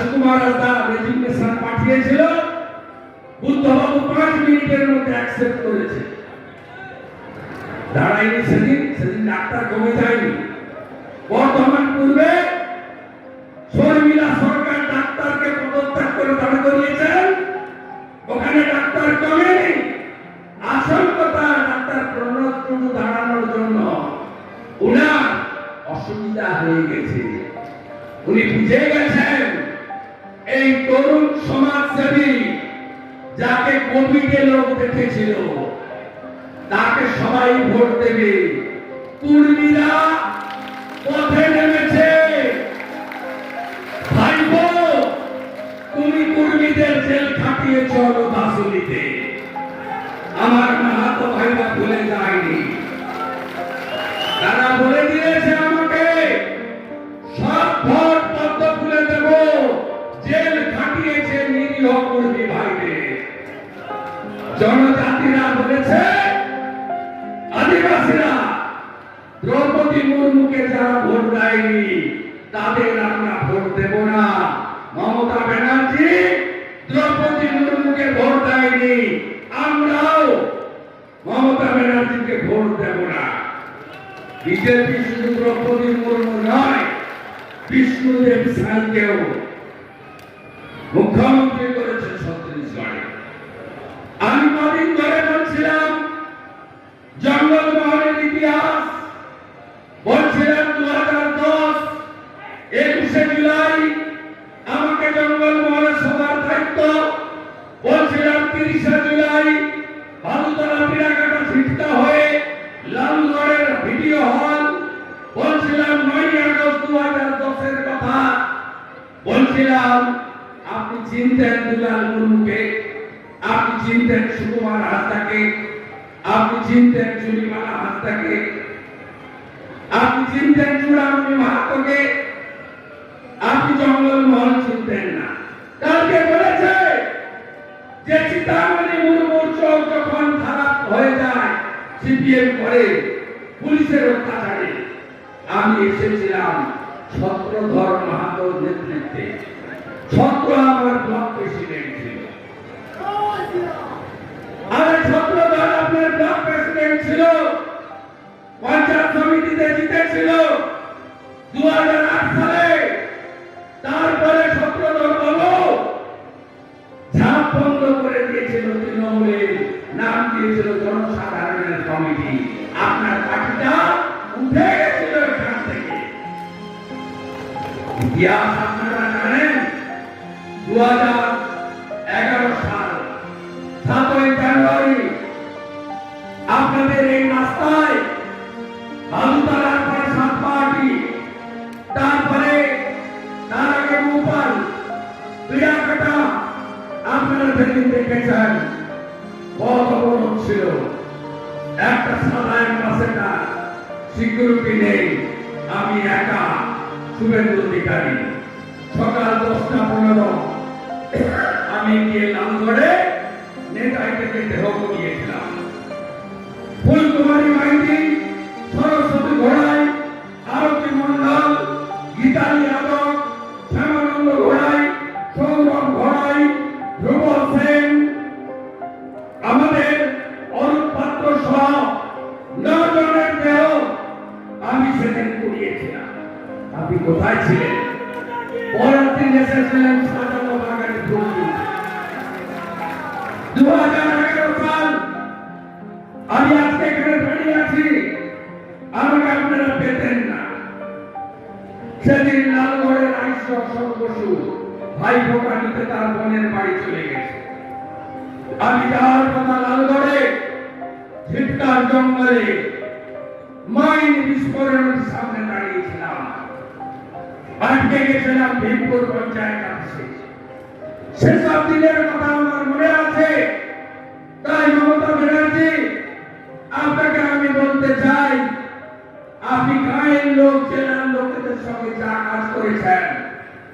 Doctor Sukumar রাজা resignation পাঠিয়েছিল। বুদ্ধবাবু পাঁচ মিনিটের মধ্যে অ্যাকসেপ্ট করেছে। দাঁড়ায়নি সেদিন সেদিন ডাক্তার কমে যায়নি। বর্তমান পূর্বে শর্মিলা সরকার ডাক্তারকে পদত্যাগ করে দাঁড় করিয়েছেন। ওখানে ডাক্তার কমেনি আসল ডাক্তার প্রণব দাঁড়ানোর জন্য উনার অসুবিধা হয়ে গেছে। উনি বুঝে গেছেন কুর্মীরা পথে নেমেছে। ভাইবো তুমি কর্মীদের জেল খাটিয়েছ চলো তাদের আমরা ভোট দেব না। মমতা ব্যানার্জি দ্রৌপদী মুর্মুকে ভোট দেয়নি। আমরাও মমতা ব্যানার্জিকে ভোট দেব না। বিজেপি শুধু দ্রৌপদী মুর্মু নয়, বিষ্ণুদেব সাইকেও। মুখ্যমন্ত্রী করেছে ছত্তিশগড়ে আমি কদিন ধরে বলছিলাম জঙ্গল মহলের ইতিহাস বলছিলাম দু হাজার দশ আপনি চিনতেন চুরিমালা হাসদাকে আপনি চিনতেন চূড়ামণি মাহাতোকে আপনি জঙ্গল মহল চিনতেন না। কালকে বলেছে যে সীতামণি মুর্মুর চোখ যখন খারাপ হয়ে যায় সিপিএম করে পুলিশের অত্যাচারে। আমি এসেছিলাম ছত্রধর মাহাতোর নেতৃত্বে। ছত্র আমার ব্লক প্রেসিডেন্ট ছিল। আর ছত্রধর আপনার ব্লক ছিল, পঞ্চায়েত সমিতিতে জিতেছিল দু সালে। তারপরে ছত্রধর বাবু ঝাঁপ বন্ধ করে দিয়েছিল তৃণমূলের, নাম দিয়েছিল জনসাধারণের কমিটি। আপনার পার্টিটা উঠে গেছিল এখান থেকে। ইতিহাস আপনারা জানেন দু এগারো একটা সাদা একটা সেটা সিকিউরিটি নেই আমি একা শুভেন্দু অধিকারী। সকাল দশটা পনেরো, আমি গিয়ে লালগড়ে নেতাই থেকে দেহ নিয়েছিলাম ফুলকুমারী মাইতি সরস্বতী ঘোড়াই আরতি মন্ডল গীতালি যাদব আপনি কোথায় ছিলেন? এসেছিলেন আমি আজকে এখানে দাঁড়িয়ে আছি। আমাকে আপনারা পেতেন না। সেদিন লালগড়ের অশোক বসু ভাই নিতে তার বোনের বাড়ি চলে গেছে। আমি যাওয়ার কথা লালগড়ে, ঝিটকার জঙ্গলে মাইন বিস্ফোরণের সামনে দাঁড়িয়েছিলাম। আটকে গেছিলাম ভীমপুর পঞ্চায়েত অফিসে সেসব দিনের কথা আমার মনে আছে। তাই মমতা ব্যানার্জি, আপনাকে আমি বলতে চাই, আপনি গায়ের লোক, জেলার লোকেদের সঙ্গে যা কাজ করেছেন,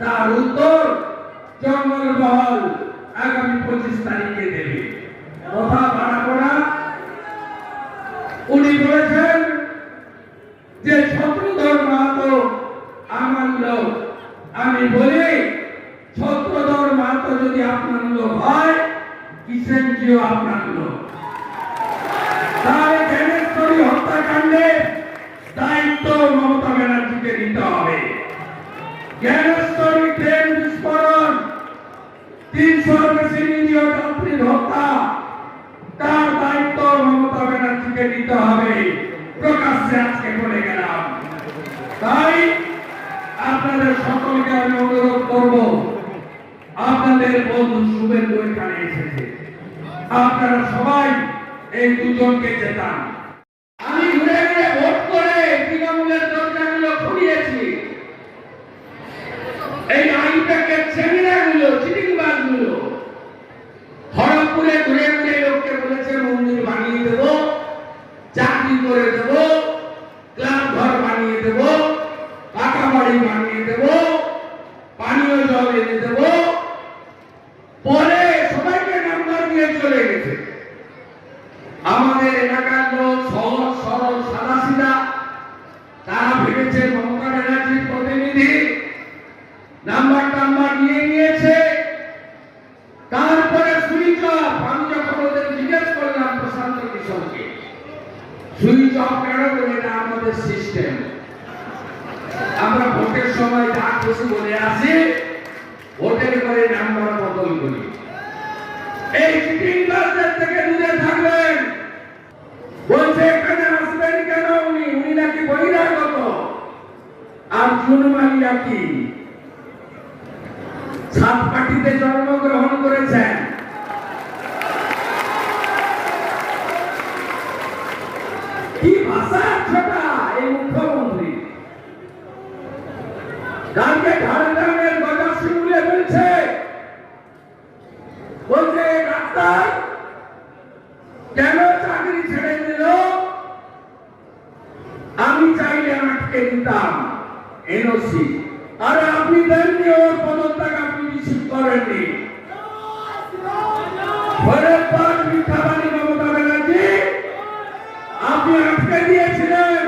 তার উত্তর জঙ্গলমহল আগামী পঁচিশ তারিখে দেবে। কথা বাড়াবো না। উনি বলেছেন আপনাগুলো তাই জ্ঞানেশ্বরী হত্যাকাণ্ডে দায়িত্ব মমতা ব্যানার্জিকে নিতে হবে। জ্ঞানেশ্বরী ট্রেন বিস্ফোরণ তিনশোর বেশি নিরীহ যাত্রীর হত্যা, তার দায়িত্ব মমতা ব্যানার্জিকে নিতে হবে। প্রকাশ্যে আজকে বলে গেলাম। তাই আপনাদের সকলকে আমি অনুরোধ করব আপনাদের বন্ধু শুভেন্দু এখানে এসেছে। আপনারা সবাই এই দুজনকে জেতান। আমি ঘুরে ঘুরে ভোট করে তৃণমূলের দরজাগুলো খুলিয়েছি। এই আইনটাকে সেমিনারগুলো চিটিংবাজগুলো। খড়গপুরে ঘুরে ঘুরে লোককে বলেছে, মন্দির বানিয়ে দেব, চাকরি করে দেব, ক্লাব ঘর বানিয়ে দেব, পাকা বাড়ি বানিয়ে দেব পানীয় জল এনে দেব পরে সবাইকে নাম্বার দিয়ে চলে গেছে আমাদের এলাকার লোক সহজ, সরল সাদা সিধা তারা ভেবেছে মমতা ব্যানার্জির প্রতিনিধি নাম্বার টাম্বার নিয়ে নিয়েছে। তারপরে সুইচ আমি যখন ওদের জিজ্ঞেস করলাম প্রশান্ত কিশোরকে এটা আমাদের সিস্টেম। আমরা ভোটের সময় যা খুশি বলে আসি, ভোটের করে নাম্বার বদল করি। এই চিটিংবাজদের থেকে দূরে থাকবেন বলছে এখানে আসবেন কেন উনি উনি নাকি বহিরাগত চুনমালিয়া কি? সাত জন্মগ্রহণ করেছেন। কি ভাষা ছোটা এই মুখ্যমন্ত্রী? কালকে ঝাড়গ্রামের সিংলে বলছে বলছে, ডাক্তার, কেন চাকরি ছেড়ে দিল? আমি চাইলে আটকে দিতাম। এনওসি। আরে আপনি দেননি, ওর পদত্যাগ আপনি রিসিভ করেননি। দিয়েছিলেন।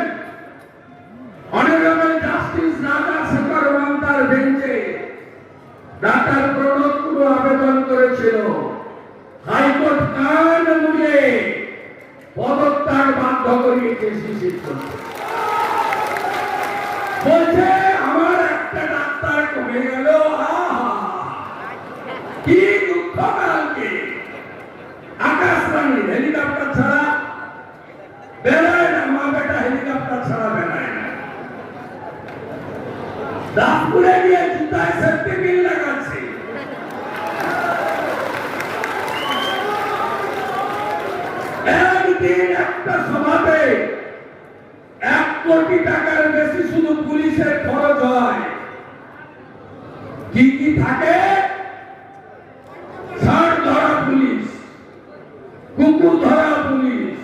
আবেদন করেছিল। হাইকোর্ট কান মুড়ে পদত্যাগ বাধ্য করিয়েছে শিশির Champion! কি থাকে? ষাঁড় ধরা পুলিশ কুকুর ধরা পুলিশ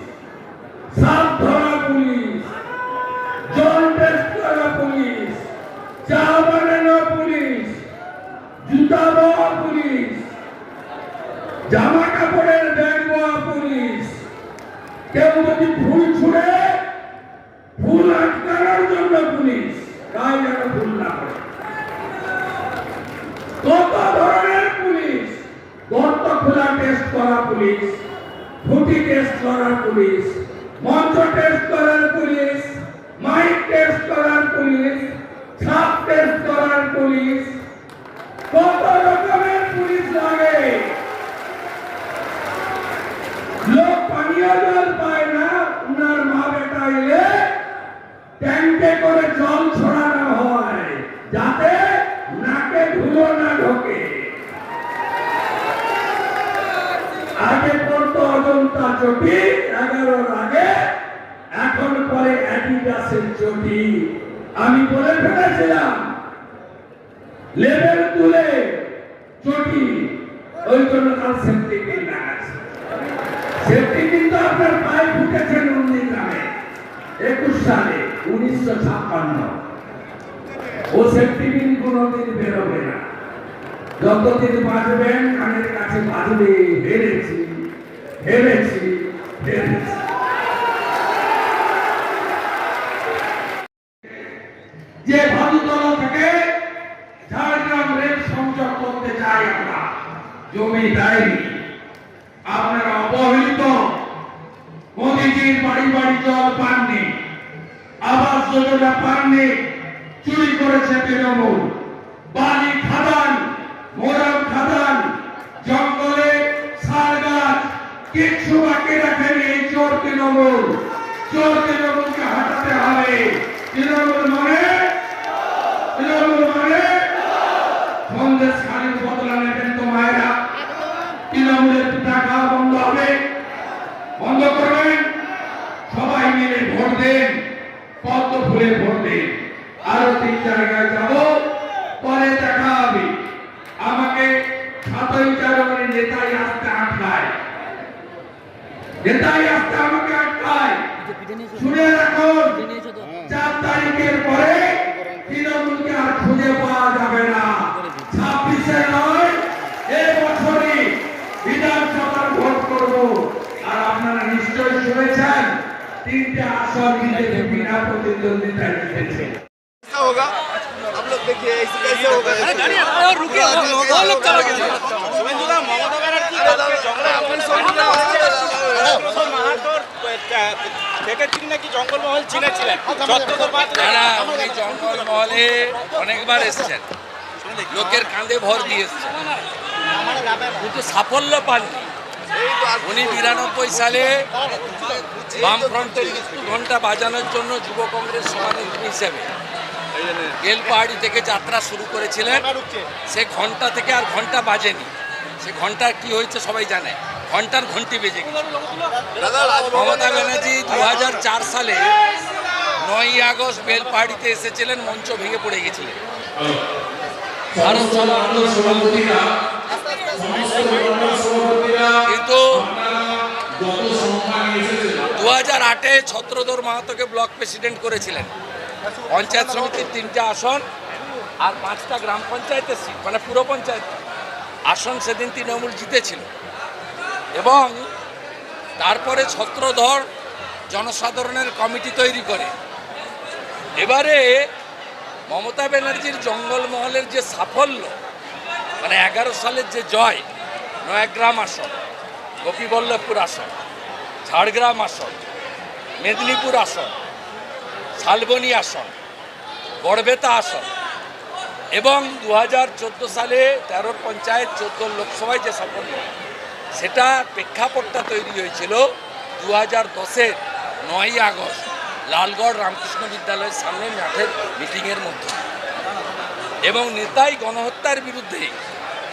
সাপ ধরা পুলিশ জল টেস্ট করা পুলিশ চা বানানো পুলিশ জুতা দেওয়া পুলিশ জামা কাপড়ের ব্যাগ দেওয়া পুলিশ কেউ যদি ফুল ছুড়ে ফুল আটকানোর জন্য পুলিশ তাই যেন ভুল না করে কত ধরনের পুলিশ খোলা টেস্ট করা পুলিশ ফুটি টেস্ট করার পুলিশ মঞ্চ টেস্ট করার পুলিশ মাইক টেস্ট করার পুলিশ, ছাপ টেস্ট করার পুলিশ। কত রকমের পুলিশ লাগে? লোক পানীয় জল পায় না, উনার মা বেটা এলে ট্যাঙ্কে করে জল ছড়ানো হয়, যাতে নাকে ধুলো না ঢোকে আগে পড়তো চটি এগারোর আগে এখন পরে অ্যাডিডাসের চটি। আমি বলে ফেলেছিলাম লেভেল তুলে চটি। ওই জন্য তার সেফটি পিন লাগাচ্ছে সেফটি কিন্তু আপনার পায়ে একুশ সালে, উনিশশো ছাপ্পান্ন। ও সেফটি পিন কোনোদিন বেরোবে না। যতদিন বাঁচবেন কানের কাছে বাজবে হেরেছি। হেরেছি হেরেছি যে ভাদুতলা থেকে ঝাড়গ্রাম রেল সংযোগ করতে চাই আমরা। জমি দেয়নি আপনারা অবশ্যই কমিটির বাড়ি বাড়ি জল পাননি আবাস যোজনা পাননি চুরি করেছে তৃণমূল বালি খাদান মোরাম খাদান জঙ্গলে শাল গাছ কিচ্ছু বাকি রাখেনি এই চোর তৃণমূল চোর তৃণমূলকে হাঁটাতে হবে তৃণমূল মানে তৃণমূল মানে সন্দেশ খালির বদলা নেবেন তো মায়েরা তৃণমূলের টাকা বন্ধ হবে বন্ধ করবেন সবাই মিলে ভোট দেন পদ্ম ফুলে ভোট দেন আরও তিন জায়গায় যাব পরে দেখা হবে আমাকে সাতই জানুয়ারি নেতাই আসতে আটকায় নেতাই আসতে আমাকে আটকায় শুনে রাখুন চার তারিখের পরে তৃণমূলকে আর খুঁজে পাওয়া যাবে না ছাব্বিশে নয় এ বছরই বিধানসভার ভোট করব আর আপনারা নিশ্চয়ই শুনেছেন তিনটে আসন বিজেপি বিনা প্রতিদ্বন্দ্বিতায় জিতেছে कैसा होगा आप लोग देखिए ऐसे कैसे होगा और रुके वो लोग चला गया শুভেন্দুদা মমতা ব্যানার্জি কালকে জঙ্গল মাহাতোর দেখেছিলেন নাকি জঙ্গলমহল চিনেছিলেন যত্রতর না না উনি জঙ্গলমহলে অনেকবার এসেছেন লোকের কাঁধে ভর দিয়ে এসেছেন কিন্তু সাফল্য পাননি উনি বিরানব্বই সালে বামফ্রন্টের ঘণ্টা বাজানোর জন্য যুব কংগ্রেস সভানেত্রী হিসেবে বেলপাহাড়ি থেকে যাত্রা শুরু করেছিলেন। সে ঘণ্টা থেকে আর ঘণ্টা বাজেনি। সে ঘণ্টা কি হয়েছে সবাই জানে। ঘণ্টার ঘন্টি বেজে গেছে। মমতা ব্যানার্জি দু হাজার চার সালে নয়ই আগস্ট বেলপাহাড়িতে এসেছিলেন মঞ্চ ভেঙে পড়ে গেছিলেন ভারত সভা আন্দোলন আটে ছত্রধর মাহাতোকে ব্লক প্রেসিডেন্ট করেছিলেন। পঞ্চায়েত সমিতির তিনটা আসন আর পাঁচটা গ্রাম পঞ্চায়েতের সিট মানে পুরো পঞ্চায়েত। আসন সেদিন তৃণমূল জিতেছিল। এবং তারপরে ছত্রধর জনসাধারণের কমিটি তৈরি করে। এবারে মমতা ব্যানার্জির জঙ্গলমহলের যে সাফল্য মানে এগারো সালের যে জয়, নয়াগ্রাম আসন, গোপীবল্লভপুর আসন, ঝাড়গ্রাম আসন মেদিনীপুর আসন, শালবনী আসন, গড়বেতা আসন এবং দু হাজার চোদ্দ সালে তেরোর পঞ্চায়েত চোদ্দ লোকসভায় যে সাফল্য সেটা প্রেক্ষাপটটা তৈরি হয়েছিল দু হাজার দশের নয়ই আগস্ট লালগড় রামকৃষ্ণ বিদ্যালয়ের সামনে মাঠের মিটিংয়ের মধ্যে। এবং নেতাই গণহত্যার বিরুদ্ধে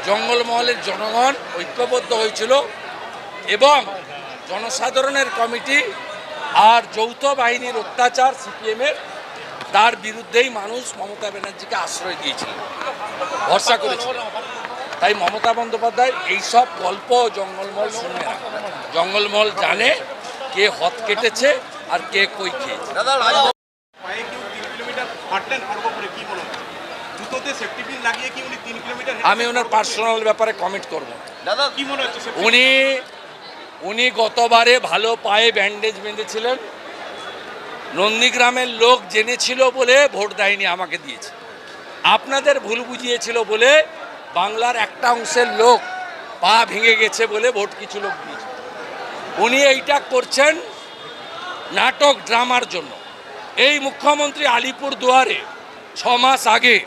জঙ্গলমহলের জনগণ ঐক্যবদ্ধ হয়েছিল এবং জনসাধারণের কমিটি আর যৌথ বাহিনীর অত্যাচার সিপিএমের তার বিরুদ্ধেই মানুষ মমতা ব্যানার্জিকে আশ্রয় দিয়েছিল ভরসা করেছিল। তাই মমতা বন্দ্যোপাধ্যায় এইসব গল্প জঙ্গলমল শুনে না। জানে কে হত কেটেছে আর কে কই খেয়েছে। আমি ওনার পার্সোনাল ব্যাপারে কমেন্ট করব। উনি উনি গতবারে ভালো পায়ে ব্যান্ডেজ বেঁধেছিলেন। নন্দীগ্রামের লোক জেনেছিল বলে ভোট দেয়নি, আমাকে দিয়েছে। আপনাদের ভুল বুঝিয়েছিল বলে বাংলার একটা অংশের লোক পা ভেঙে গেছে বলে ভোট কিছু লোক দিয়েছে। উনি এইটা করছেন নাটক, ড্রামার জন্য। এই মুখ্যমন্ত্রী আলিপুর দুয়ারে ছ মাস আগে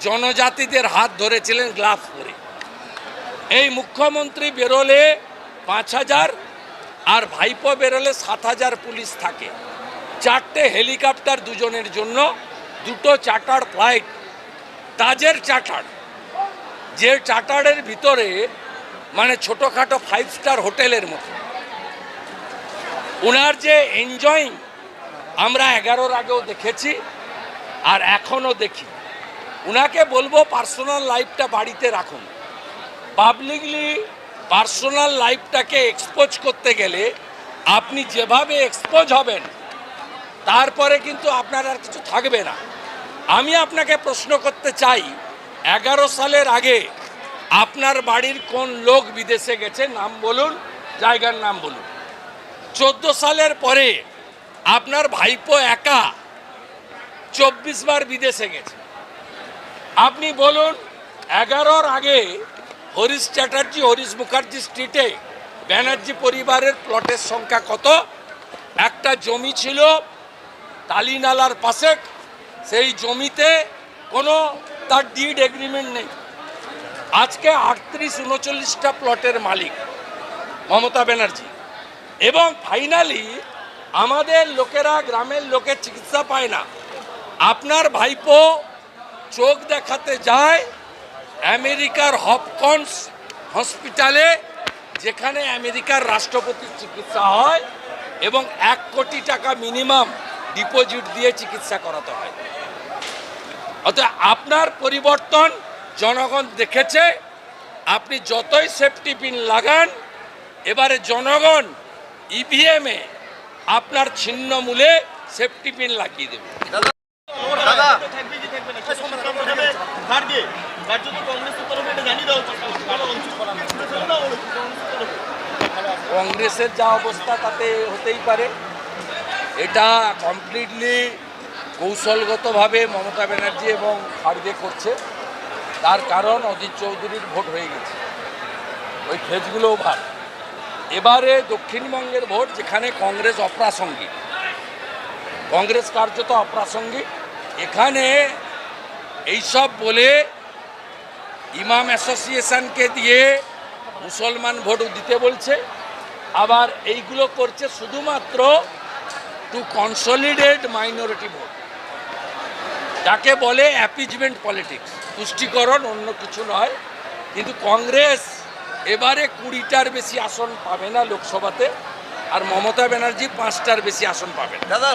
জনজাতিদের হাত ধরেছিলেন গ্লাভস পরে। এই মুখ্যমন্ত্রী বেরোলে পাঁচ হাজার আর ভাইপো বেরোলে সাত হাজার পুলিশ থাকে। চারটে হেলিকপ্টার দুজনের জন্য, দুটো চার্টার ফ্লাইট, তাজের চার্টার যে চার্টারের ভিতরে মানে ছোটোখাটো ফাইভ স্টার হোটেলের মতো। ওনার যে এনজয়িং আমরা এগারোর আগেও দেখেছি আর এখনও দেখি। ওনাকে বলব পার্সোনাল লাইফটা বাড়িতে রাখুন। পাবলিকলি পার্সোনাল লাইফটাকে এক্সপোজ করতে গেলে আপনি যেভাবে এক্সপোজ হবেন, তারপরে কিন্তু আপনার আর কিছু থাকবে না। আমি আপনাকে প্রশ্ন করতে চাই, এগারো সালের আগে আপনার বাড়ির কোন লোক বিদেশে গেছে? নাম বলুন, জায়গার নাম বলুন। চোদ্দ সালের পরে আপনার ভাইপো একা চব্বিশ বার বিদেশে গেছে। আপনি বলুন, এগারোর আগে হরিশ চ্যাটার্জি, হরিশ মুখার্জি স্ট্রিটে ব্যানার্জি পরিবারের প্লটের সংখ্যা কত? একটা জমি ছিল তালিনালার পাশে, সেই জমিতে কোনো তার ডিড এগ্রিমেন্ট নেই। আজকে আটত্রিশ উনচল্লিশটা প্লটের মালিক মমতা ব্যানার্জি। এবং ফাইনালি আমাদের লোকেরা, গ্রামের লোকের চিকিৎসা পায় না। আপনার ভাইপো চোখ দেখাতে যায় আমেরিকার হপকন্স হসপিটালে যেখানে আমেরিকার রাষ্ট্রপতির চিকিৎসা হয় এবং এক কোটি টাকা মিনিমাম ডিপোজিট দিয়ে চিকিৎসা করাতে হয় অতএব আপনার পরিবর্তন জনগণ দেখেছে আপনি যতই সেফটি পিন লাগান এবারে জনগণ ইভিএমে আপনার ছিন্ন মূলে সেফটি পিন লাগিয়ে দেবে দাদা কংগ্রেসের যা অবস্থা, তাতে হতেই পারে। এটা কমপ্লিটলি কৌশলগতভাবে মমতা ব্যানার্জি এবং খাড়গে করছে। তার কারণ অজিত চৌধুরীর ভোট হয়ে গেছে। ওই ফেজগুলোও ভাগ। এবারে দক্ষিণবঙ্গের ভোট, যেখানে কংগ্রেস অপ্রাসঙ্গিক। কংগ্রেস কার্যত অপ্রাসঙ্গিক। এখানে এইসব বলে ইমাম অ্যাসোসিয়েশনকে দিয়ে মুসলমান ভোট দিতে বলছে। আবার এইগুলো করছে শুধুমাত্র টু কনসলিডেট মাইনরিটি ভোট যাকে বলে অ্যাপিজমেন্ট পলিটিক্স তুষ্টিকরণ অন্য কিছু নয়, কিন্তু কংগ্রেস এবারে কুড়িটার বেশি আসন পাবে না লোকসভাতে, আর মমতা ব্যানার্জি পাঁচটার বেশি আসন পাবেন দাদা